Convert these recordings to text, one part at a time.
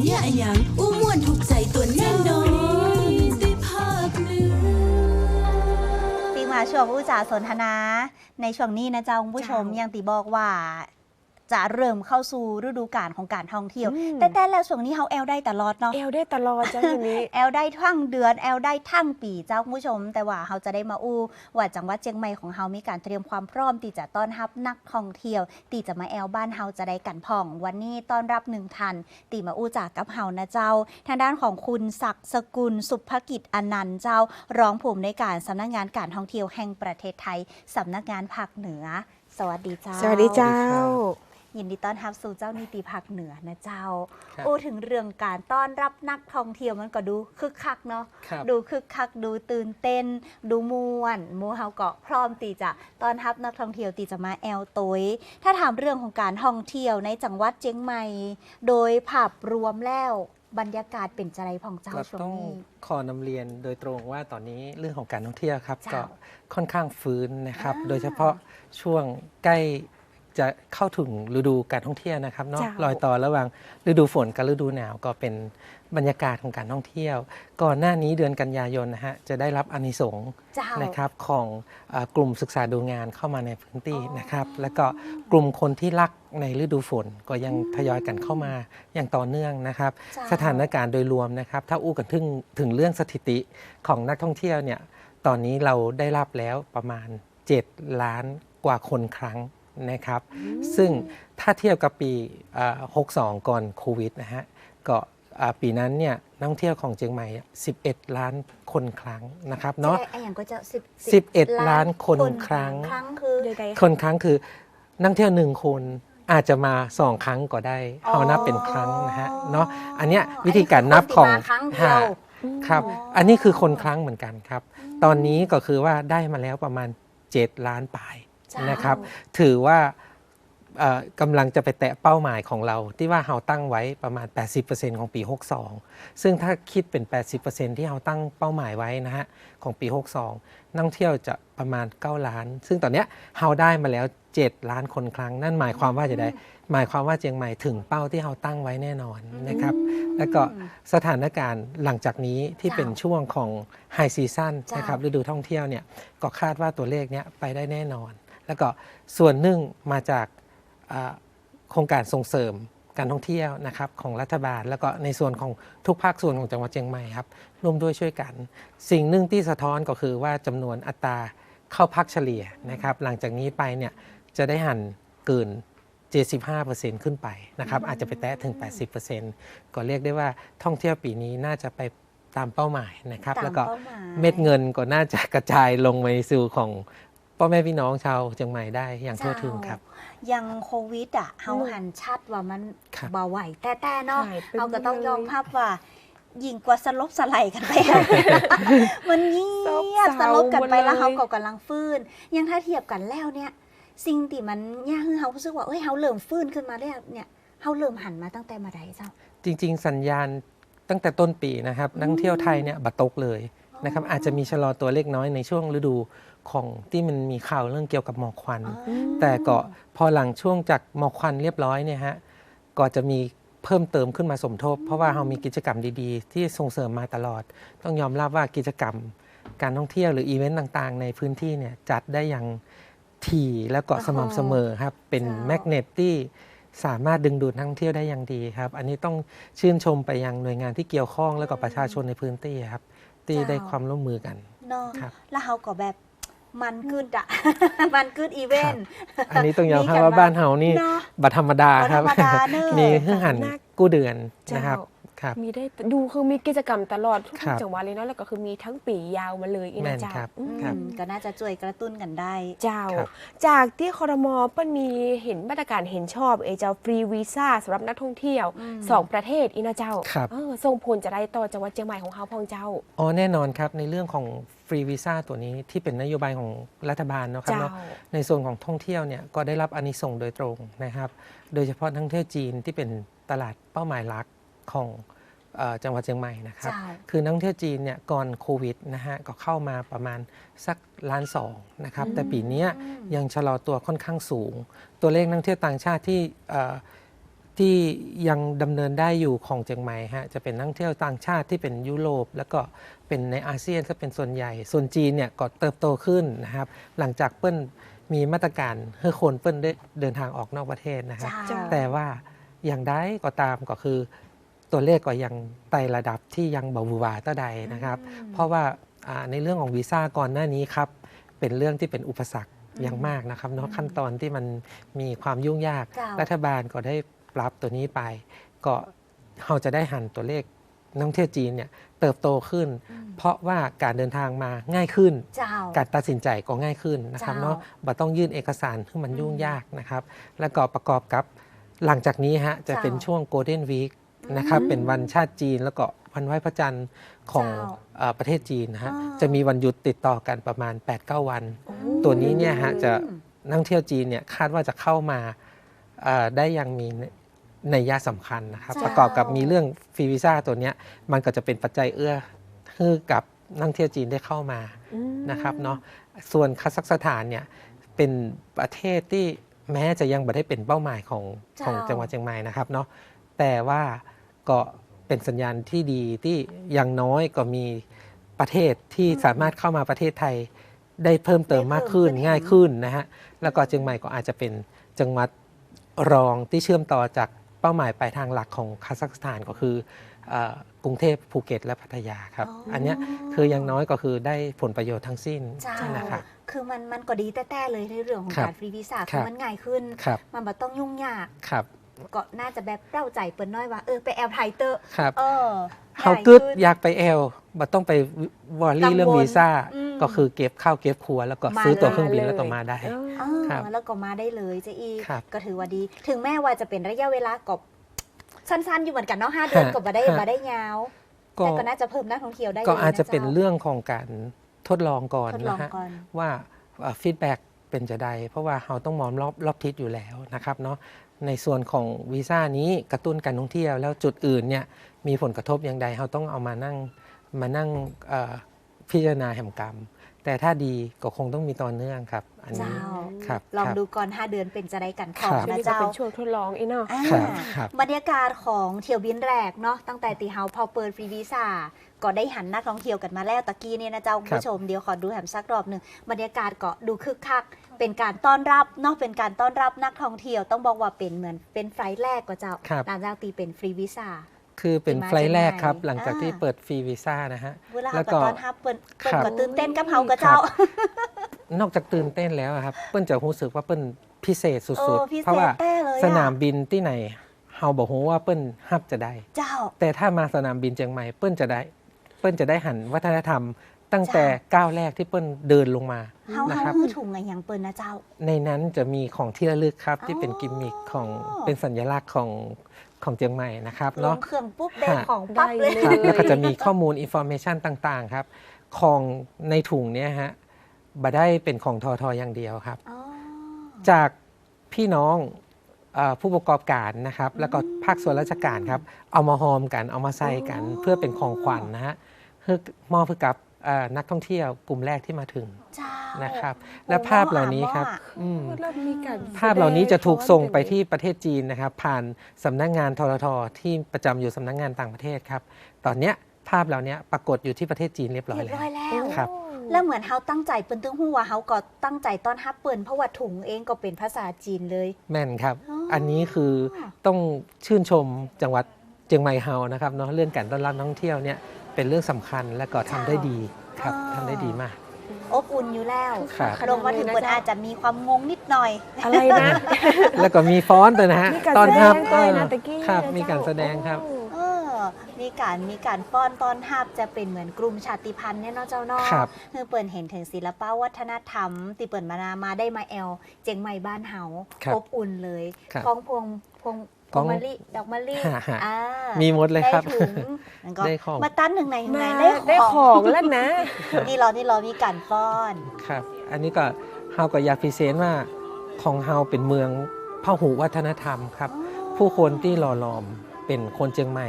เหี้ยอะหยังอู้ม่วนถูกใจตัวแน่นอนได้ภาคเหนือ ตีมาช่วงอู้จ่าสนทนา ในช่วงนี้นะเจ้าคุณผู้ชมเจ้า ยัยังตีบอกว่า จะเริ่มเข้าสู่ฤดูกาลของการท่องเที่ยวอืมแต่แต่แล้วช่วงนี้เฮาแอลได้ตลอดเนาะเอลได้ตลอดเจ้าอย่างนี้แอลได้ทั้งเดือนแอลได้ทั้งปีเจ้าคุณผู้ชม แต่ว่าเฮาจะได้มาอู้ว่าจังหวัดเชียงใหม่ของเฮามีการเตรียมความพร้อมที่จะต้อนรับนักท่องเที่ยวที่จะมาแอลบ้านเฮาจะได้กันพ่อง วันนี้ต้อนรับหนึ่งทันตีมาอู้จากกับเฮานะเจ้า ทางด้านของคุณศักดิ์สกุลสุภกิจอนันต์เจ้า รองผู้อำนวยการสำนักงานการท่องเที่ยวแห่งประเทศไทยสำนักงานภาคเหนือ สวัสดีเจ้า สวัสดีเจ้า ยินดีต้อนรับสู่เจ้านิติภาคเหนือนะเจ้าครับโอ้ถึงเรื่องการต้อนรับนักท่องเที่ยวมันก็ดูคึกคักเนาะครับดูคึกคักดูตื่นเต้น ดูมวนหมูเฮาก็พร้อมตีจะต้อนรับนักท่องเที่ยวตีจะมาแอลตวยถ้าถามเรื่องของการท่องเที่ยวในจังหวัดเชียงใหม่ โดยภาพรวมแล้วบรรยากาศเป็นจะไรพ่องเจ้าก็ช่วงต้องนี้ขอนำเรียนโดยตรงว่าตอนนี้เรื่องของการท่องเที่ยวครับเจ้าก็ค่อนข้างฟื้นนะครับอ่าโดยเฉพาะช่วงใกล้ จะเข้าถึงฤดูการท่องเที่ยวนะครับเนาะเจ้ารอยต่อระหว่างฤดูฝนกับฤดูหนาวก็เป็นบรรยากาศของการท่องเที่ยว ก่อนหน้านี้เดือนกันยายนนะฮะจะได้รับอานิสงส์เจ้านะครับของเออกลุ่มศึกษาดูงานเข้ามาในพื้นที่นะครับ แล้วก็กลุ่มคนที่รักในฤดูฝนก็ยังทยอยกันเข้ามาอย่างต่อเนื่องนะครับเจ้าสถานการณ์โดยรวมนะครับ ถ้าอู้กันถึงถึงเรื่องสถิติของนักท่องเที่ยวเนี่ยตอนนี้เราได้รับแล้วประมาณ 7 ล้านกว่าคนครั้ง นะครับ ซึ่งถ้าเทียบกับปีเอ่อ62 ก่อนโควิดนะฮะก็อ่าปีนั้นเนี่ยนักท่องเที่ยวของเชียงใหม่ 11 ล้านคนครั้งนะครับเนาะไอ้อย่างก็จะสิบ11 ล้านคนครั้งครั้งคือเดี๋ยวไงคนครั้งคือนักท่องเที่ยวหนึ่งคนอาจจะมาสองครั้งก็ได้อ๋อเอานับเป็นครั้งนะฮะเนาะอันเนี้ยวิธีการนับของนนี้คืคนที่มาครั้งเดียวฮะครับอ๋ออัอันนี้คือคนครั้งเหมือนกันครับ ตอนนี้ก็คือว่าได้มาแล้วประมาณ 7 ล้านปลายเจ้า นะครับ ถือว่าเอ่อกำลังจะไปแตะเป้าหมายของเรา ที่ว่าเราตั้งไว้ประมาณ 80%ของปี 62 ซึ่งถ้าคิดเป็น 80%ที่เราตั้งเป้าหมายไว้นะฮะของปี 62 นักท่องเที่ยวจะประมาณ 9 ล้าน ซึ่งตอนเนี้ยเราได้มาแล้ว 7 ล้านคนครั้ง นั่นหมายความว่าจะได้ หมายความว่าเชียงใหม่ถึงเป้าที่เราตั้งไว้แน่นอนนะครับ แล้วก็สถานการณ์หลังจากนี้ที่เป็นช่วงของไฮซีซั่นเจ้านนะครับฤดูท่องเที่ยวเนี่ยก็คาดว่าตัวเลขเนี้ยไปได้แน่นอน แล้วก็ส่วนหนึ่งมาจากอ่าโครงการส่งเสริมการท่องเที่ยวนะครับของรัฐบาล แล้วก็ในส่วนของทุกภาคส่วนของจังหวัดเชียงใหม่ครับร่วมด้วยช่วยกัน สิ่งหนึ่งที่สะท้อนก็คือว่าจำนวนอัตราเข้าพักเฉลี่ยนะครับหลังจากนี้ไปเนี่ยจะได้หันเกิน75%ขึ้นไปนะครับอาจจะไปแตะถึง 80%ก็เรียกได้ว่าท่องเที่ยวปีนี้น่าจะไปตามเป้าหมายนะครับตามแล้วก็เป้าหมายเม็ดเงินก็น่าจะกระจายลงไปสู่ของ พ่อแม่พี่น้องชาวเชียงใหม่ได้อย่างทั่วถึงครับ ยังโควิดอะเฮาหันชัดว่ามันครับเบาไหวแต่แต่เนาะใช่เป็นเฮาก็ต้องเลยยอมรับว่า ยิ่งกว่าสลบสไลด์กันไปมันเงียบซบสเซาลบกันไปแล้วหมดเลยเฮาก็กำลังฟื้น ยังถ้าเทียบกันแล้วเนี่ย สิ่งที่มันยากคือเฮารู้สึกว่าเอ้ยเฮาเริ่มฟื้นขึ้นมาแล้วเนี่ยเฮาเริ่มหันมาตั้งแต่มาใดเจ้า จริง ๆ สัญญาณตั้งแต่ต้นปีนะครับนักท่องเที่ยวไทยเนี่ยบัตกเลยนะครับอาจจะมีชะลอตัวเล็กน้อยในช่วงฤดู ของที่มันมีข่าวเรื่องเกี่ยวกับหมอกควัน แต่ก็พอหลังช่วงจากหมอกควันเรียบร้อยเนี่ยฮะก็จะมีเพิ่มเติมขึ้นมาสมทบ เพราะว่าเรามีกิจกรรมดีๆ ที่ส่งเสริมมาตลอด ต้องยอมรับว่ากิจกรรมการท่องเที่ยวหรืออีเวนต์ต่างๆ ในพื้นที่เนี่ยจัดได้อย่างถี่แล้วก็สม่ำเสมอครับ เป็นเจ้าแมกเนตที่สามารถดึงดูดนักท่องเที่ยวได้อย่างดีครับ อันนี้ต้องชื่นชมไปยังหน่วยงานที่เกี่ยวข้องแล้วก็ประชาชนในพื้นที่ครับ ที่ได้ความร่วมมือกันเนาะครับแล้วเฮาก็แบบ มันกึดอะมันกึดอีเวนต์อันนี้ต้องยอมรับมีกันว่าบ้านเฮานี่เนาะบัตรธรรมดาครับบัตรธรรมดาเนอะมีเครื่องหันกู้เดือนนะครับเจ้า ครับมีได้ดูคือมีกิจกรรมตลอดทุกครับจังหวัดเลยเนาะแล้วก็คือมีทั้งปียาวมาเลยอีแม่นะนเจ้าครับอืมครับอืมก็น่าจะช่วยกระตุ้นกันได้ เจ้า ครับ จากที่คอรมอเปิ้ลมีเห็นมาตรการเห็นชอบเอเจ้าฟรีวีซ่าสำหรับนักท่องเที่ยวอืม สองประเทศอีนะเจ้าครับ เออส่งผลจะได้ต่อจังหวัดเชียงใหม่ของเฮาพองเจ้า อ๋อแน่นอนครับในเรื่องของฟรีวีซ่าตัวนี้ที่เป็นนโยบายของรัฐบาลเนาะครับเจ้า เนาะในส่วนของท่องเที่ยวเนี่ยก็ได้รับอานิสงส์โดยตรงนะครับ โดยเฉพาะนักท่องเที่ยวจีนที่เป็นตลาดเป้าหมายหลัก ของเอ่อจังหวัดเชียงใหม่นะครับเจ้าคือนักท่องเที่ยวจีนเนี่ยก่อนโควิดนะฮะก็เข้ามาประมาณสักล้านสองนะครับ แต่ปีเนี้ยยังชะลอตัวค่อนข้างสูง ตัวเลขนักท่องเที่ยวต่างชาติที่เอ่อที่ยังดำเนินได้อยู่ของเชียงใหม่ฮะจะเป็นนักท่องเที่ยวต่างชาติที่เป็นยุโรป แล้วก็เป็นในอาเซียนก็เป็นส่วนใหญ่ ส่วนจีนเนี่ยก็เติบโตขึ้นนะครับ หลังจากเปิ้ลมีมาตรการให้คนเปิ้ลได้เดินทางออกนอกประเทศนะครับเจ้าแต่ว่าอย่างใดก็ตามก็คือ ตัวเลขก็ยังไต่ระดับที่ยังเบาหวาต่อใดนะครับ เพราะว่าอ่าในเรื่องของวีซ่าก่อนหน้านี้ครับเป็นเรื่องที่เป็นอุปสรรคอย่างมากนะครับเนาะขั้นตอนที่มันมีความยุ่งยากเจ้ารัฐบาลก็ได้ปรับตัวนี้ไป ก็เราจะได้หันตัวเลขนักท่องเที่ยวจีนเนี่ยเติบโตขึ้น เพราะว่าการเดินทางมาง่ายขึ้นเจ้าการตัดสินใจก็ง่ายขึ้นนะครับเจ้าเนาะบ่ต้องยื่นเอกสารที่มันยุ่งยากนะครับ แล้วก็ประกอบกับหลังจากนี้ฮะจะเป็นช่วงโกลเด้นวีค นะครับอืมเป็นวันชาติจีนแล้วก็วันไหว้พระจันทร์ของเจ้าเอ่อประเทศจีนนะฮะอ่าจะมีวันหยุดติดต่อกันประมาณ 8-9 วันโอ้ตัวนี้เนี่ยฮะจะนักท่องเที่ยวจีนเนี่ยคาดว่าจะเข้ามาเอ่อได้อยังมีในยยะสำคัญนะครับเจ้าประกอบกับมีเรื่องฟรีวีซ่าตัวเนี้ยมันก็จะเป็นปัจจัยเอื้อให้กับนักท่องเที่ยวจีนได้เข้ามาอืมนะครับเนาะส่วนคาซัคสถานเนี่ยเป็นประเทศที่แม้จะยังไม่ได้เป็นเป้าหมายของเจ้าของจังหวัดเชียงใหม่นะครับเนาะแต่ว่า ก็เป็นสัญญาณที่ดีที่อย่างน้อยก็มีประเทศที่สามารถเข้ามาประเทศไทยได้เพิ่มเติมมากขึ้นได้เพิ่มขึ้นง่ายขึ้นนะฮะแล้วก็เชียงใหม่ก็อาจจะเป็นจังหวัดรองที่เชื่อมต่อจากเป้าหมายปลายทางหลักของคาซัคสถานก็คือเอ่อกรุงเทพภูเก็ตและพัทยาครับ อันเนี้ยคืออย่างน้อยก็คือได้ผลประโยชน์ทั้งสิ้นเจ้านะครับคือมันมันก็ดีแต่แต่เลยในเรื่องของครับการฟรีวีซ่าคคืรัอบมันง่ายขึ้นครับมันบ่ต้องยุ่งยากครับ ก็น่าจะแบบเล่าใจเปิ้นน้อยว่าเออไปแอลไทยเตอร์ครับเออเฮาง่ยกึดขึ้นอยากไปแอลบ่ต้องไปวอรี่เรื่องกังวลวีซ่าอืมก็คือเก็บข้าวเก็บครัว แล้วก็มาซื้อตั๋วเครื่องบินเลยแล้วก็มาได้เอออ่าครับแล้วก็มาได้เลยเจะอีครับก็ถือว่าดี ถึงแม้ว่าจะเป็นระยะเวลาก็สั้นๆอยู่เหมือนกันเนาะห้าเดือนฮะก็บ่ได้ฮะบ่ได้ยาวก็แต่ก็น่าจะเพิ่มนักท่องเที่ยวได้ก็ลยอาจจะจ้เป็นเรื่องของการทดลองก่อนทดลองนะฮะก่อนว่าฟีดแบ็กเป็นจะใดเพราะว่าเราต้องมองรอบรอบทิศอยู่แล้วนะครับเนาะ ในส่วนของวีซ่านี้กระตุ้นการท่องเที่ยว แล้วจุดอื่นเนี่ยมีผลกระทบอย่างใดเราต้องเอามานั่งมานั่งพิจารณาแห่งกรรม แต่ถ้าดีก็คงต้องมีต่อเนื่องครับ อันนี้เจ้า ครับลองครับ ดูก่อน 5 เดือนเป็นจะได้กันขครัองบนะนี่ก็เจ้า เป็นช่วงทดลองอีเนาะ อ่าครับครับบรรยากาศของเที่ยวบินแรกเนาะตั้งแต่ตีเฮาพอเปิดฟรีวีซ่าก็ได้หันนักท่องเที่ยวกันมาแล้วตะกี้เนี่ยนะเจ้าคุณผู้ชมเดี๋ยวขอดูแหมสักรอบหนึ่งบรรยากาศก็ดูคึกคัก เป็นการต้อนรับเนาะเป็นการต้อนรับนักท่องเที่ยวต้องบอกว่าเป็นเหมือนเป็นไฟล์แรกก็เจ้าครับ หลังจากตีเป็นฟรีวีซ่า คือเป็นที่มาไฟล์แรกครับเชียงใหม่หลังจากที่อ่า เปิดฟรีวีซ่านะฮะ เวลาแล้เราวก็ก็ต้อนรับเปิ้นเปิ้นครับก็ตื่นเต้นกับเฮากับเจ้า นอกจากตื่นเต้นแล้วอะครับ เปิ้ลจะรู้สึกว่าเปิ้ลพิเศษสุเอดอพิๆ เศเพราะษว่าแต้เลยอะ สนามบินที่ไหนเฮาบอกว่าเปิ้ลฮับจะได้ เจ้า แต่ถ้ามาสนามบินเชียงใหม่เปิ้ลจะได้ เปิ้ลจะได้หันวัฒนธรรม ตั้งแต่ก้าวแรกที่เปิ้ลเดินลงมาเฮานะเฮาครับ คือถุงอะไรอย่างเปิ้นนะเจ้า ในนั้นจะมีของที่ระลึกครับที่เป็นอ๋อกิมมิคของเป็นสัญลักษณ์ของของเชียงใหม่นะครับลเนาะงเครื่องปุ๊บได้ฮะ ของปั๊บเลยได้ครับแล้วก็จะมีข้อมูลอินโฟ a t ชันต่าง ๆ ครับ ของในถุงเนี้ยฮะ บ่ได้เป็นของทอทออย่างเดียวครับ อ๋อ จากพี่น้องเออผู้ประกอบการนะครับ แล้วก็ภาคส่วนราชการครับ เอามาหอมกันเอามาใส่กันอ๋อ เพื่อเป็นของขวัญนะฮะเพื่อมอบให้กับเอ่อนักท่องเที่ยวกลุ่มแรกที่มาถึงเจ้านะครับ และภาพเหล่านี้ครับอืม แล้วมีการภาพเหล่านี้จะถูกส่งไปแสดที่ประเทศจีนนะครับ ผ่านสำนักงานทรทที่ประจำอยู่สำนักงานต่างประเทศครับ ตอนเนี้ยภาพเหล่านี้ปรากฏอยู่ที่ประเทศจีนเรียบร้อยเรียบแล้ว ร้อยแล้วครับ แล้วเหมือนเฮาตั้งใจเปิ้นตึงฮู้ว่าเฮาก็ตั้งใจต้อนรับเปิ้นเพราะว่าถุงเองก็เป็นภาษาจีนเลย แม่นครับอ๋ออัอันนี้คือต้องชื่นชมจังหวัดเชียงใหม่เฮานะครับเนาะเรื่องการต้อนรับนักท่องเที่ยวเนี่ยเป็นเรื่องสำคัญและก็ทำได้ดีครับอ๋อทำได้ดีมากอบอุ่นอยู่แล้วครับลงมาถึงเปิ้นอาจจะมีความงงนิดหน่อย อะไรนะ แล้วก็มีฟ้อนตัวนะฮะมีการตอนแสดทังด้วยนะเออตะกี้ครับนะมีการเจ้แสดงครับเออ มีการมีการป้อนต้อนรับจะเป็นเหมือนกลุ่มชาติพันธุ์เนี่ยเนาะเจ้าเนาะครับ คือเปิ่นเห็นถึงศิลปวัฒนธรรมที่เปิ่นมานามาได้มาแอลเจียงใหม่บ้านเฮาครับอบอุ่นเลยครับของพวงพวงพขวองงมะลิดอกมะลิฮะฮะ อ่ามีหมดเลยครับ ได้ถุงแล้วก็ได้ของ มาตั้นหนึ่งในหนึ่งในมาได้ได้ขขององแล้วนะ นี่รอนี่รอมีการป้อน ครับ อันนี้ก็เฮาก็อยากพรีเซนต์ว่าของเฮาเป็นเมืองพหูวัฒนธรรมครับ ผู้คนที่หล่อหลอมเป็นคนเชียงใหม่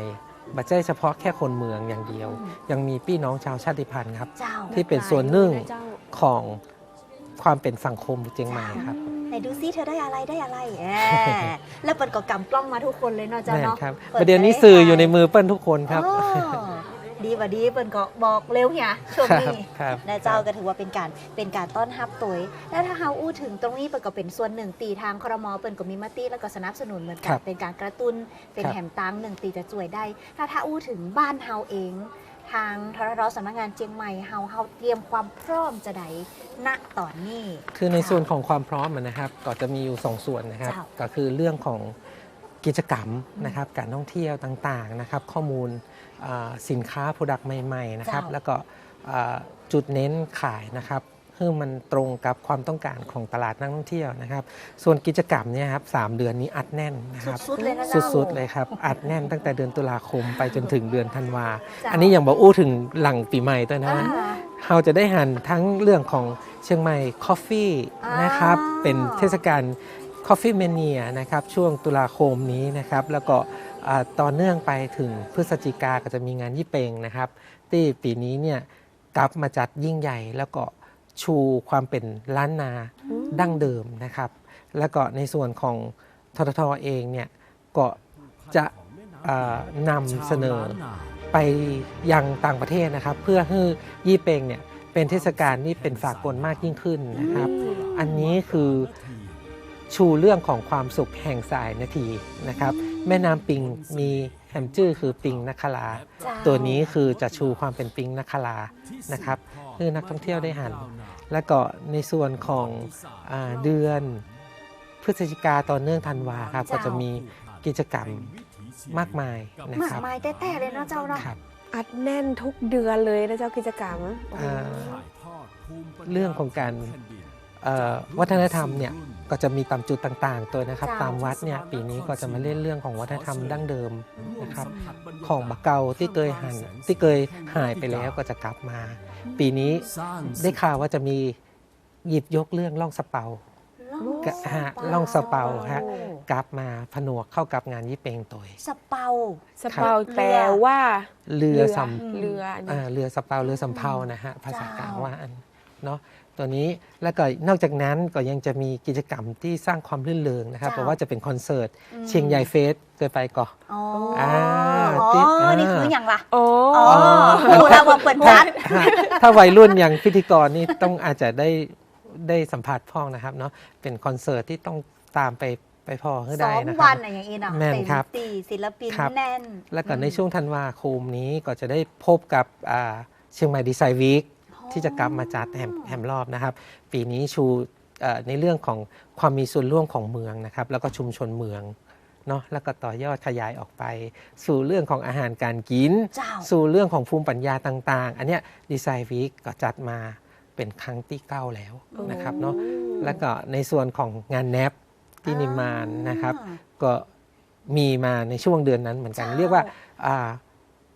บัจใช่เฉพาะแค่คนเมืองอย่างเดียวอืมยังมีพี่น้องชาวชาติพันธุ์ครับ เจ้าที่เป็นส่วนหนึ่งเจ้าของความเป็นสังคมเชียงใหม่ครับแไหนดูซิเธอได้อะไรได้อะไรแหมแล้วเปิดก็กำกล้องมาทุกคนเลยเนาะเจ้าแม่นเนาะ ครับปิประเดี๋ยวนี้ไปสื่ออยู่ในมือเปิ้ลทุกคนครับ อ๋อ ดีกว่าดีเปิดก็บอกเร็วเหียช่วงนี้ครับนะเจ้าก็ถือว่าเป็นการเป็นการต้อนรับตัวแล้วถ้าเฮาอู้ถึงตรงนี้เปิดก็เป็นส่วนหนึ่งตีทางครมเปิดก็มีมติแล้วก็สนับสนุนเหมือนกัคนรับเป็นการกระตุ้นเป็นครับแหมตังหนึ่งตีจะช่วยได้ ถ้าถ้าอู้ถึงบ้านเฮาเองทางทรรสำนักงานเจียงใหม่เฮาเฮาเตรียมความพร้อมจะไดณตอนนี้ คือในส่วนของความพร้อมอะนะครับ ก็จะมีอยู่ 2 ส่วนนะครับเจ้าก็คือเรื่องของกิจกรรมนะครับ การท่องเที่ยวต่างๆนะครับ ข้อมูลอ่า สินค้า Product ใหม่ๆนะครับเจ้าแล้วก็อ่าจุดเน้นขายนะครับเพื่อมันตรงกับความต้องการของตลาดนักท่องเที่ยวนะครับ ส่วนกิจกรรมเนี่ยครับสามเดือนนี้อัดแน่นนะครับ สุดๆเลยนะเจ้าสุดๆเลยครับ อัดแน่นตั้งแต่เดือนตุลาคมไปจนถึงเดือนธันวาจ้ะอันนี้ยังบอกอู้ถึงหลังปีใหม่ด้วยนะอ่าเราจะได้หันทั้งเรื่องของเชียงใหม่คอฟฟี่อ่านนะครับ เป็นเทศกาลคอฟฟี่เมเนียนะครับ ช่วงตุลาคมนี้นะครับ แล้วก็อ่า ต่อเนื่องไปถึงพฤศจิกาก็จะมีงานยี่เปงนะครับ ที่ปีนี้เนี่ยกลับมาจัดยิ่งใหญ่แล้วก็ชูความเป็นล้านนาดั้งเดิมนะครับ แล้วก็ในส่วนของทททเองเนี่ยก็จะอ่านำเสนอไปยังต่างประเทศนะครับ เพื่อให้ยี่เปงเนี่ยเป็นเทศกาลที่เป็นสากลมากยิ่งขึ้นนะครับ อันนี้คือชูเรื่องของความสุขแห่งสายนาทีนะครับ แม่น้ำปิงมีแฮมจื้อคือปิงนักคลาเจ้าตัวนี้คือจะชูความเป็นปิงนักคลานะครับคือนักท่องเที่ยวได้หัน แล้วก็ในส่วนของอาเดือนพฤศจิกาต่อเนื่องธันวาครับก็จะมีกิจกรรมมากมายนะมากครับมายแต่แต่เลยเนาะเจ้าเนาะครับอัดแน่นทุกเดือนเลยนะเจ้ากิจกรรมอ่าเรื่องของการเอ่อวัฒนธรรมเนี่ย ก็จะมีตามจุดต่างๆ ตัวนะครับจ้าตามวัดเนี่ยปีนี้ก็จะมาเล่นเรื่องของวัฒนธรรมดั้งเดิมนะครับ ของบะเกาที่เคยหันที่เคยหายไปแล้วก็จะกลับมา ปีนี้ได้ข่าวว่าจะมีหยิบยกเรื่องล่องสะเปากะฮะล่องสะเปาฮะกลับมาผนวกเข้ากับงานยี่เปงตัวสะเปาสเปาแปลว่า เรือสำมเรืออันนี้อ่าเรือสะเปาเรือสำเภานะฮะภาษากลางเจ้าว่าอันเนาะ ตัวนี้แล้วก็นอกจากนั้นก็ยังจะมีกิจกรรมที่สร้างความรื่นเริงนะครับเพราะว่าจะเป็นคอนเสิร์ตเชียงใหญ่เฟสเคยไปก่อน อ๋ออ่าอ๋อติดอ่านี่นี่คืออย่างล่ะโอ้ อ๋อดูแลวว่าเปิดจัดฮะถ้าวัยรุ่นอย่างพิธีกรนี่ต้องอาจจะได้ได้สัมผัสพ่องนะครับเนาะเป็นคอนเสิร์ตที่ต้องตามไปไปพอให้สได้องนะควัรันบอย่างนี้เนาะแม่นเต็มครับตีศิลปินครับ แน่น แล้วก็ในช่วงธันวาคมนี้ก็จะได้พบกับอ่าเชียงใหม่ดีไซน์วีค ที่จะกลับมาจัดแหมแหมรอบนะครับ ปีนี้ชูเอ่อในเรื่องของความมีส่วนร่วมของเมืองนะครับ แล้วก็ชุมชนเมืองเนาะแล้วก็ต่อยอดขยายออกไป สู่เรื่องของอาหารการกินเจ้าสู่เรื่องของภูมิปัญญาต่าง ๆ อันเนี้ยดีไซน์วีคก็จัดมาเป็นครั้งที่9แล้วนะครับเนาะแล้วก็ในส่วนของงานแนบที่นิมมานนะครับ ก็มีมาในช่วงเดือนนั้นเหมือนกันเจ้าเรียกว่าอ่า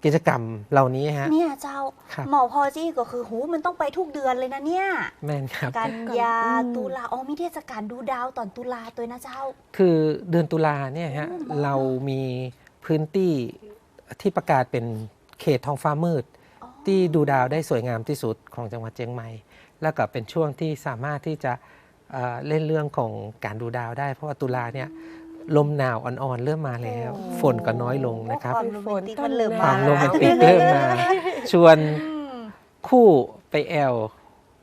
กิจกรรมเหล่านี้ฮะ เนี่ยเจ้าครับ หมอพอจี้ก็คือหูมันต้องไปทุกเดือนเลยนะเนี่ย แม่นครับ กันยาอืม ตุลาอ๋อมีเทศกาลดูดาวตอนตุลาตัวนะเจ้า คือเดือนตุลาเนี่ยฮะ อืม เรามีพื้นที่ที่ประกาศเป็นเขตท้องฟ้ามืด อ๋อที่ดูดาวได้สวยงามที่สุดของจังหวัดเชียงใหม่ แล้วก็เป็นช่วงที่สามารถที่จะเอ่อเล่นเรื่องของการดูดาวได้ เพราะว่าตุลาเนี่ย ลมหนาวอ่อนๆเริ่มมาแล้ว ฝนก็น้อยลงนะครับความโรแมนติกมันเริ่มความมาโรแมนติกเริ่มมา ชวนอืมคู่ไปแอล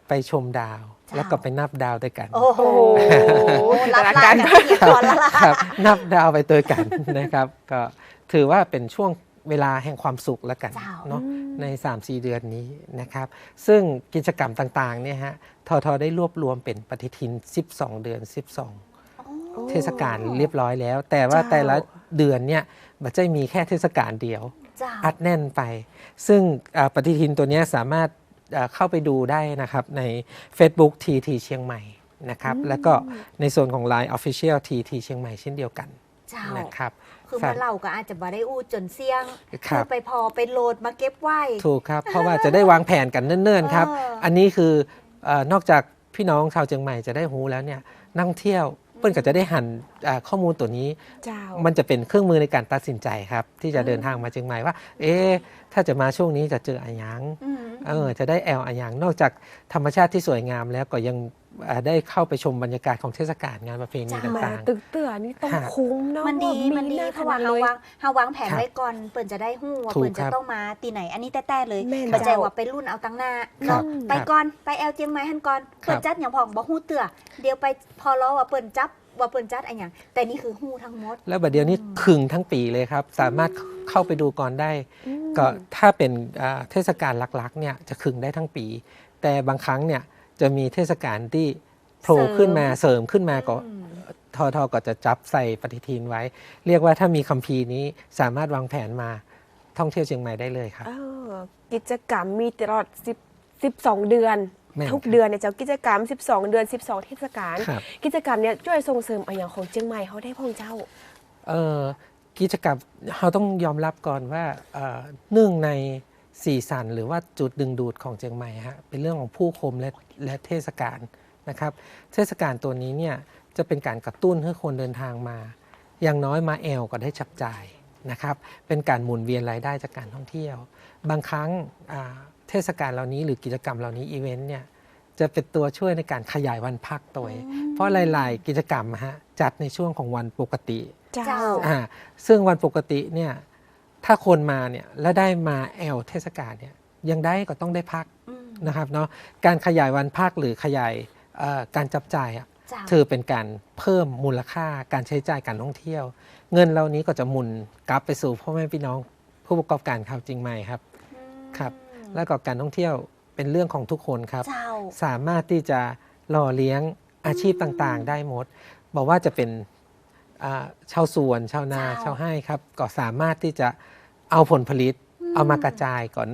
ไปชมดาวเจ้าแล้วก็ไปนับดาวด้วยกัน โอ้โหโอ้โหรับจินตนาลาการกันที่ก่อนแล้วล่ะครับ นับดาวไปตัวกันนะครับ ก็ถือว่าเป็นช่วงเวลาแห่งความสุขแล้วกันเจ้าเนาะใน 3-4 เดือนนี้นะครับ ซึ่งกิจกรรมต่างๆเนี่ยฮะทอทอได้รวบรวมเป็นปฏิทิน 12 เดือน 12 เทศกาลเรียบร้อยแล้ว แต่ว่าเจ้าแต่ละเดือนเนี่ยมันจะมีแค่เทศกาลเดียวเจ้าอัดแน่นไป ซึ่งอ่าปฏิทินตัวเนี้ยสามารถอ่าเข้าไปดูได้นะครับใน Facebook TT เชียงใหม่นะครับแล้วก็ในส่วนของ Line Official TT เชียงใหม่เช่นเดียวกันเจ้านะครับคือมาเล่าก็อาจจะบ่ได้อู้จนเสี่ยงครับอไปพอไปโหลดมาเก็บไว้ถูกครับ เพราะว่าจะได้วางแผนกันเนิ่นๆครับเอออัอันนี้คือเออนอกจากพี่น้องชาวเชียงใหม่จะได้หูแล้วเนี่ยนักท่องเที่ยวเปิ้ลก็จะได้หันอ่าข้อมูลตัวนี้เจ้ามันจะเป็นเครื่องมือในการตัดสินใจครับ ที่จะเดินทางมาเชียงใหม่ว่า เอ๊ะ ถ้าจะมาช่วงนี้จะเจออะไรยังอืมเออจะได้แอลอะไรอย่างนอกจากธรรมชาติที่สวยงามแล้วก็ยังอ่าได้เข้าไปชมบรรยากาศของเทศกาลงานประเพณีจ้ะมาต่างตึกเตื่อนี่ต้องฮะคุ้มเนาะมันดีว่ามันดีาเพราะว่าขนเฮาดลยวางเฮาวางแผนครับไว้ก่อนเปิ่นจะได้หู้ว่าถูกเปิ่นจะครับต้องมาตีไหนอันนี้แต้ๆเลยแม่นปัจจัยเจ้าว่าไปรุ่นเอาตังหน้าครับเนาะไปก่อนไปแอลเจียงใหม่หันก่อนครับเปิ่นจัดอย่างพองบ่ฮู้เตือเดี๋ยวไปพอล้อว่าเปิ่นจับ ว่าเปิ่นจัดอันหยังแต่นี่คือฮู้ทั้งหมด แล้วบัดเดียวนี้ขึงทั้งปีเลยครับ สามารถเข้าไปดูก่อนได้อืมก็ถ้าเป็นอ่าเทศกาลหลักๆเนี่ยจะขึงได้ทั้งปี แต่บางครั้งเนี่ยจะมีเทศกาลที่โผล่เสริมขึ้นมาเสริมขึ้นมาก็อืมทอทอก็จะจับใส่ปฏิทินไว้ เรียกว่าถ้ามีคัมภีร์นี้สามารถวางแผนมาท่องเที่ยวเชียงใหม่ได้เลยครับเออกิจกรรมมีตลอด10 12 เดือนแม่น ทุกเดือนเนี่ยเจ้ากิจกรรม 12 เดือน 12 เทศกาลครับ กิจกรรมเนี่ยช่วยส่งเสริมเอาอย่างของเชียงใหม่เขาได้พ่องเจ้า เอ่อกิจกรรมเราต้องยอมรับก่อนว่าเอ่อหนึ่งในสีสันหรือว่าจุดดึงดูดของเชียงใหม่ฮะเป็นเรื่องของผู้คมและและเทศกาลนะครับ เทศกาลตัวนี้เนี่ยจะเป็นการกระตุ้นให้คนเดินทางมา อย่างน้อยมาแอลก็ได้จับจ่ายนะครับ เป็นการหมุนเวียนรายได้จากการท่องเที่ยว บางครั้งอ่าเทศกาลเหล่านี้หรือกิจกรรมเหล่านี้อีเวนต์เนี่ยจะเป็นตัวช่วยในการขยายวันพักตัวเองเพราะหลาย ๆ กิจกรรมฮะจัดในช่วงของวันปกติเจ้าเจ้าอ่าซึ่งวันปกติเนี่ยถ้าคนมาเนี่ยแล้วได้มาแอลเทศกาลเนี่ยยังได้ก็ต้องได้พักอืมนะครับเนาะการขยายวันพักหรือขยายเอ่อการจับจ่ายอะเจ้าถือเป็นการเพิ่มมูลค่าการใช้จ่ายการท่องเที่ยว เงินเหล่านี้ก็จะหมุนกลับไปสู่พ่อแม่พี่น้องผู้ประกอบการข่าวจริงใหม่ครับครับ แล้วก็การท่องเที่ยวเป็นเรื่องของทุกคนครับ เจ้า สามารถที่จะหล่อเลี้ยงอาชีพต่างๆ ได้หมด บอกว่าจะเป็นอ่าชาวสวน ชาวนา เจ้า ชาวไร่ครับ ก็สามารถที่จะเอาผลผลิต เอามากระจายก่อน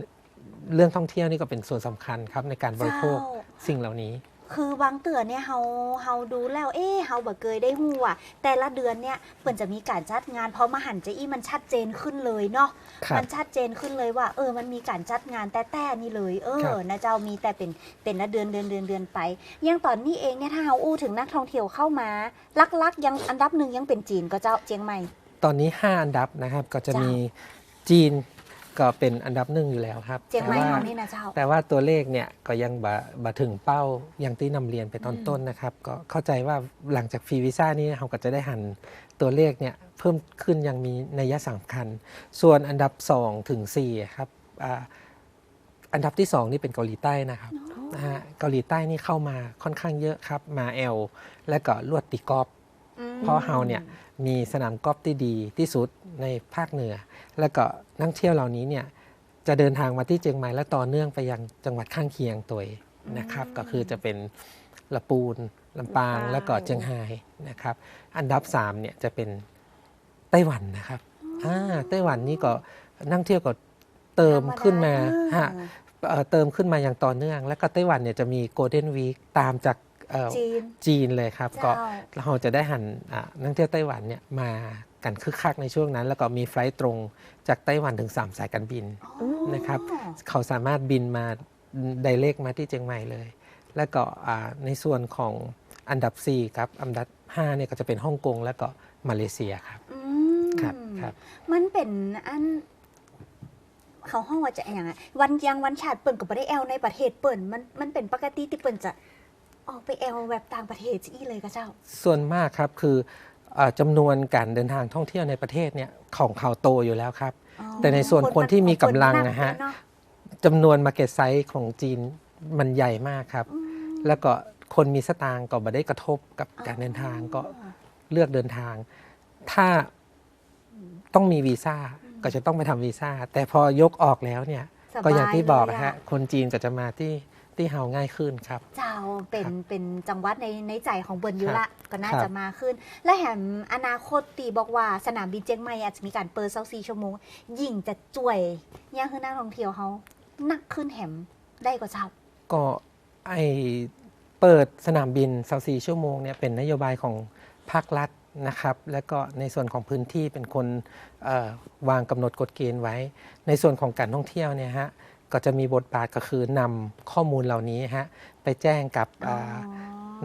เรื่องท่องเที่ยวนี่ก็เป็นส่วนสำคัญครับในการบริโภคเจ้า สิ่งเหล่านี้ คือบางเตือนเนี่ยเฮาเฮาดูแล้วเอ๊ะเฮาบ่เคยได้ฮู้ว่าแต่ละเดือนเนี่ยเปิ่นจะมีการจัดงานพอมาหันจะอี้มันชัดเจนขึ้นเลยเนาะครับมันชัดเจนขึ้นเลยว่า เออมันมีการจัดงานแต่แต่นี่เลย เอครัอบนะเจ้ามีแต่เป็นเป็นละเดือนเดือนเดือนเดือนไปอยังตอนนี้เองเนี่ยถ้าเฮาอู้ถึงนักท่องเที่ยวเข้ามาลักๆ ยังอันดับหนึ่งยังเป็นจีนก็เจ้าเจียงใหม่ ตอนนี้ 5 อันดับนะครับก็จะเจ้ามีมีจีน ก็เป็นอันดับหนึ่งอยู่แล้วครับเจียงใหม่แต่ว่าเฮานี่นะเจ้า แต่ว่าตัวเลขเนี่ยก็ยังบะบะถึงเป้าอย่างที่นำเรียนไปตอนต้นนะครับ ก็เข้าใจว่าหลังจากฟรีวีซ่านี้เราก็จะได้หันตัวเลขเนี่ยเพิ่มขึ้นอยังมีนัยสำคัญ ส่วนอันดับ 2 ถึง4ครับอ่าอันดับที่ 2 นี่เป็นเกาหลีใต้นะครับนะฮะเกาหลีใต้นี่เข้ามาค่อนข้างเยอะครับ มาแอลและก็ลวดตีกอล์ฟเพราะเฮาเนี่ย มีสนามกอล์ฟที่ดีที่สุดในภาคเหนือ แล้วก็นักเที่ยวเหล่านี้เนี่ยจะเดินทางมาที่เชียงใหม่และต่อเนื่องไปยังจังหวัดข้างเคียงตัวเองนะครับ ก็คือจะเป็นละปูนลำปางลำปางแล้วก็เชียงไฮ้นะครับ อันดับ3เนี่ยจะเป็นไต้หวันนะครับอ่าไต้หวันนี่ก็นักเที่ยวก็เติมขึ้นมาฮะเอ่อเติมขึ้นมาอย่างต่อเนื่อง แล้วก็ไต้หวันเนี่ยจะมีโกลเด้นวีคตามจากเอ่อ จีนจีนเลยครับ ก็เจ้าเราจะได้หันอ่านักเที่ยวไต้หวันเนี่ยมากันคึกคักในช่วงนั้น แล้วก็มีไฟลท์ตรงจากไต้หวันถึง 3 สายการบินนะครับเขาสามารถบินมาไดเ c กมาที่เชียงใหม่เลย แล้วก็อ่าในส่วนของอันดับ 4 ครับ อันดับ5เนี่ยก็จะเป็นฮ่องกงแล้วก็มาเลเซียครับอืมครับครับ มันเป็นอันเขาห้องว่าจะอย่างไรวันยังวันชาติเปิ่นก็บ่ได้แอลในประเทศเปิ่นมันมันเป็นปกติที่เปิ่นจะ ออกไปแอลแบบต่างประเทศจี้เลยก็เจ้า ส่วนมากครับคืออ่าจำนวนการเดินทางท่องเที่ยวในประเทศเนี่ยของเขาโตอยู่แล้วครับอ๋อแต่ในส่วนคนที่มีกำลังคนะฮะเาจำนวน Market Size ของจีนมันใหญ่มากครับอืมแล้วก็คนมีสตางค์ก็ไม่ได้กระทบกับการเดินทางก็เลือกเดินทาง ถ้าต้องมีวีซ่าก็จะต้องไปทำวีซ่าแต่พอยกออกแล้วเนี่ยสบก็อย่างที่บอกเลนะฮะคนจีนก็จะมาที่ ที่เฮาง่ายขึ้นครับ เจ้าเป็นครับเป็นจังหวัดในในใจของเบิร์นอยู่ครับละก็น่าครับจะมาขึ้น และแถมอนาคตตีบอกว่าสนามบินเจียงใหม่อาจจะมีการเปิด24ชั่วโมงยิ่งจะจ่วยเนี่ยคือนักท่องเที่ยวเขานักขึ้นแหมได้กว่าเจ้าก็ไอเปิดสนามบิน24ชั่วโมงเนี่ยเป็นนโยบายของภาครัฐนะครับ แล้วก็ในส่วนของพื้นที่เป็นคนเอ่อวางกำหนดกฎเกณฑ์ไว้ ในส่วนของการท่องเที่ยวเนี่ยฮะ ก็จะมีบทบาทก็คือนำข้อมูลเหล่านี้ฮะไปแจ้งกับอ่า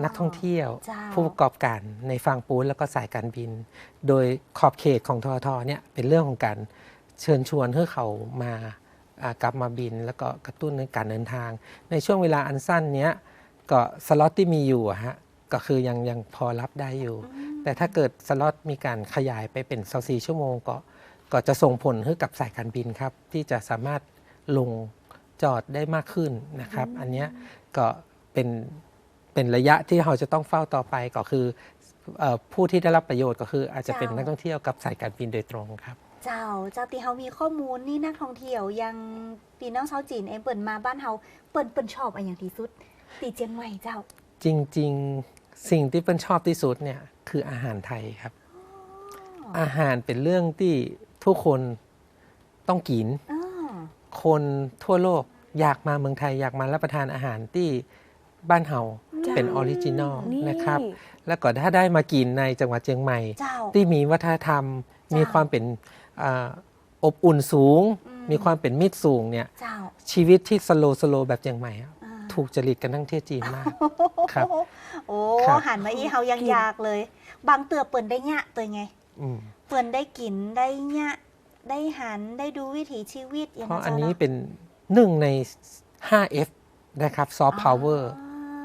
นักท่องเที่ยวเจ้าผู้ประกอบการในฝั่งปูนแล้วก็สายการบิน โดยขอบเขตของททเนี่ยเป็นเรื่องของการเชิญชวนให้เขามาอ่ากลับมาบิน แล้วก็กระตุ้นในการเดินทาง ในช่วงเวลาอันสั้นเนี้ยก็สล็อตที่มีอยู่อะฮะก็คือยังยังพอรับได้อยู่ แต่ถ้าเกิดสล็อตมีการขยายไปเป็น24ชั่วโมงก็ก็จะส่งผลให้กับสายการบินครับ ที่จะสามารถ ลงจอดได้มากขึ้นนะครับ อันเนี้ยก็เป็นเป็นระยะที่เราจะต้องเฝ้าต่อไปก็คือเอ่อผู้ที่ได้รับประโยชน์ก็คืออาจจะเป็นเจ้านักท่องเที่ยวกับสายการบินโดยตรงครับ เจ้าเจ้าตีเฮามีข้อมูลนี่นักท่องเที่ยวยังปีน้องชาวจีนเองเปิดมาบ้านเฮาเปิดเปิดชอบอันอย่างที่สุดตีเจียงใหม่เจ้า จริง ๆสิ่งที่เป็นชอบที่สุดเนี่ยคืออาหารไทยครับ อาหารเป็นเรื่องที่ทุกคนต้องกินอ๋อ คนทั่วโลกอยากมาเมืองไทยอยากมารับประทานอาหารที่บ้านเฮาจ้าเป็นออริจินอลนี่นะครับ แล้วก็ถ้าได้มากินในจังหวัดเชียงใหม่เจ้าที่มีวัฒนธรรมจ้ามีมีความเป็นอาอบอุ่นสูงอืมมีความเป็นมิตรสูงเนี่ยเจ้าชีวิตที่สโลสโลแบบเชียงใหม่อะอ่าถูกจริตกันทั้งเที่ยวจีนมากครับโอ้ครับหันมาอีเฮายังกินอยากเลย บางเตือเปิ่นได้ยะตัวไงอืมเปิ่นได้กินได้ยะ ได้หันได้ดูวิถีชีวิตอย่างเพราะจ้อันนี้เาะเป็นหนึ่งใน 5F นะครับซอฟต์พาวเวอร์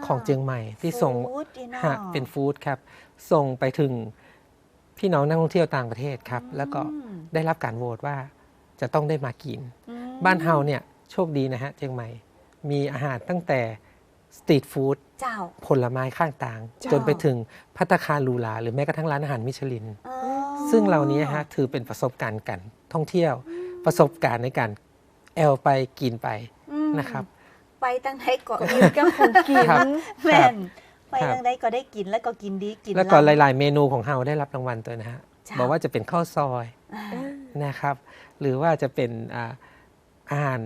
ของเชียงใหม่ที่ส่งฟู้ดอีเนาะฮะเป็นฟู้ดครับ ส่งไปถึงพี่น้องนักท่องเที่ยวต่างประเทศครับ แล้วก็อืมได้รับการโหวตว่าจะต้องได้มากินอืมบ้านเฮาเนี่ยโชคดีนะฮะเชียงใหม่ มีอาหารตั้งแต่สตรีทฟู้ดเจ้าผลไม้ข้างต่างจ้าจนไปถึงพัตตาคารหรูหราหรือแม้กระทั่งร้านอาหารมิชลินอ๋อ ซึ่งเหล่านี้ฮะถือเป็นประสบการณ์การท่องเที่ยวประสบการณ์ในการแอลไปกินไปอืมนะครับ ไปตั้งไหนก็กินกับของกินครับแม่นไปครับตั้งไหนก็ได้กินแล้วก็กินดีกินแล้วก็ล้ำหลาย ๆ เมนูของเฮาได้รับรางวัลตัวนะฮะจ้าบอกว่าจะเป็นข้าวซอยอ่านะครับ หรือว่าจะเป็นอ่าอาหาร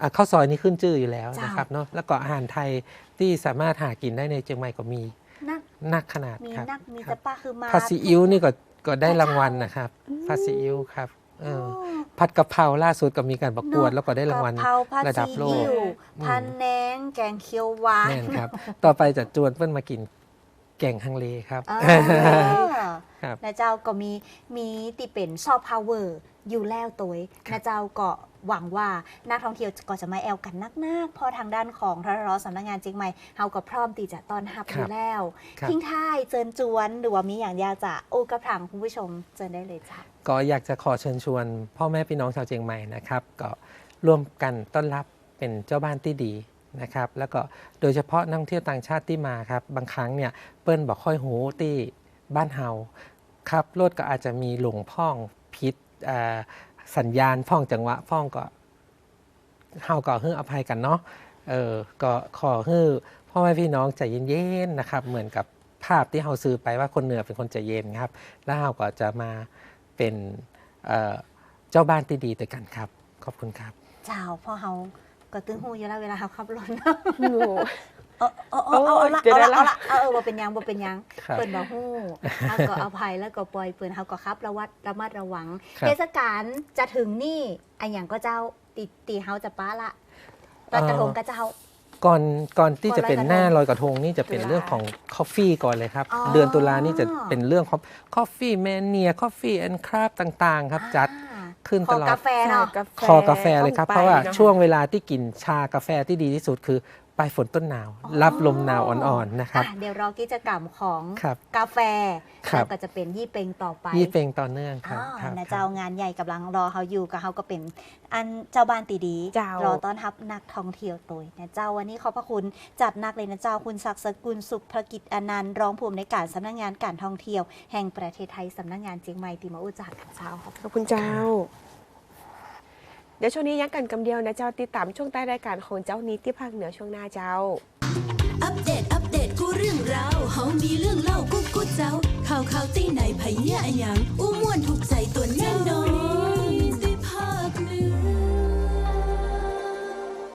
อ่าข้าวซอยนี่ขึ้นชื่ออยู่แล้วจ้านนะครับเนาะแล้วก็อาหารไทยที่สามารถหากินได้ในเชียงใหม่ก็มีนักนักขนาดมีครับนักมีครัจะบป้าคือมาผัดซีอิ๊วนี่ก็ ก็ได้พระเจ้ารางวัลนะครับผัดซีอิ๊วครับเอโอ้อผัดกะเพราล่าสุดก็มีการประกวด แล้วก็ได้รางวัลกะเพราผัดระดับโลกซีอิ๊วอืมพันแหนงแกงเขียวหวานแน่นครับ ต่อไปจะจวนเพื่อนมากินแกงฮังเลครับอ่าครับนะเจ้าก็มีมีติเป็นซอฟต์พาวเวอร์อยู่แล้วตัวเองนะเจ้าก็ หวังว่านักท่องเที่ยวก็จะมาแอลกันนักๆเพอทางด้านของทรรสำนักงานเจียงใหม่เฮาก็พร้อมที่จะต้อนรับคอรับยู่แล้วครับทิ้งท้ายเจิญจวนหรือว่ามีอย่างอยากจะโอ้กระถางคุณผู้ชมเจิญได้เลยจ้ะก็อยากจะขอเชิญชวน พ่อแม่พี่น้องชาวเชียงใหม่นะครับ ก็ร่วมกันต้อนรับเป็นเจ้าบ้านที่ดีนะครับแล้วก็โดยเฉพาะนักท่องเที่ยวต่างชาติที่มาครับบางครั้งเนี่ยเปิ้ลบอกค่อยหูที่บ้านเฮาครับรถก็อาจจะมีหลงพ่องพิษเอ่อ สัญญาณพ่องจังหวะพ่องก็เฮาก็ให้อภัยกันเนาะเออก็ขอให้พ่อแม่พี่น้องใจเย็นๆนะครับ เหมือนกับภาพที่เฮาซื้อไปว่าคนเหนือเป็นคนใจเย็นครับ แล้วเฮาก็จะมาเป็นเอ่อเจ้าบ้านที่ดีด้วยกันครับ ขอบคุณครับ เจ้าพ่อเฮาก็ตึงหูอยู่แล้วเวลาเฮาขับรถโอ้ เออเออเออเอาเอาละเดี๋ยวเอาละนะเอาละเอาเออบ่เป็นหยังบ่เป็นหยังครับเปิ่นบ่ฮู้เฮาก็อภัยแล้วก็ปล่อยเปิ่นเฮาก็ครับระวัดระมัดระวังครับเทศกาลจะถึงนี่อันหยังก็เจ้าตีตีเฮาจะป้าละลอยกระทงก็เจ้าก่อนก่อนที่จะเป็นก่อนลอยกระทงหน้าลอยกระทงนี่จะเป็นตุลาเรื่องของคอฟฟี่ก่อนเลยครับอ๋อเดือนตุลานี่จะเป็นเรื่องของคอฟฟี่แมนเนียคอฟฟี่แอนด์คราฟต่างๆ ครับจัดอ่าขึ้นตลอดขกาแฟเนาะกาแฟคอกาแฟเลยครับต้องเพราะว่าไปนช่วงเวลาที่กินชากาแฟที่ดีที่สุดคือ ปลายฝนต้นหนาวอ๋อรับลมหนาวอ่อนๆนะครับอะเดี๋ยวรอกิจกรรมของครับกาแฟครับแล้วก็จะเป็นยี่เป็งต่อไป ยี่เป็งต่อเนื่องครับอ๋อครับนะครับเจ้างานใหญ่กำลังรอเขาอยู่กับเขาก็เป็นอันเจ้าบ้านตีดีเจ้ารอต้อนรับนักท่องเที่ยวตัวนะเจ้าวันนี้ขอบพระคุณจัดนักเลยนะเจ้าคุณศักดิ์สกุลสุภกิจอนันต์รองผู้อำนวยการสำนักงานการท่องเที่ยว แห่งประเทศไทยสำนักงานเจียงใหม่ติมาอุจากันเจ้าขอบคุณขอบคุณเจ้า เดี๋ยวช่วงนี้ยังกันกำเดียวนะเจ้าติดตามช่วงใต้รายการของเจ้านี้ที่ภาคเหนือช่วงหน้าเจ้า อัปเดต อัปเดต กูเรื่องราวเฮามีเรื่องเล่ากูกูเจ้า ข่าวข่าวตีไหนไผเนี่อะยังอู้ม่วนถูกใจตัวแน่นอน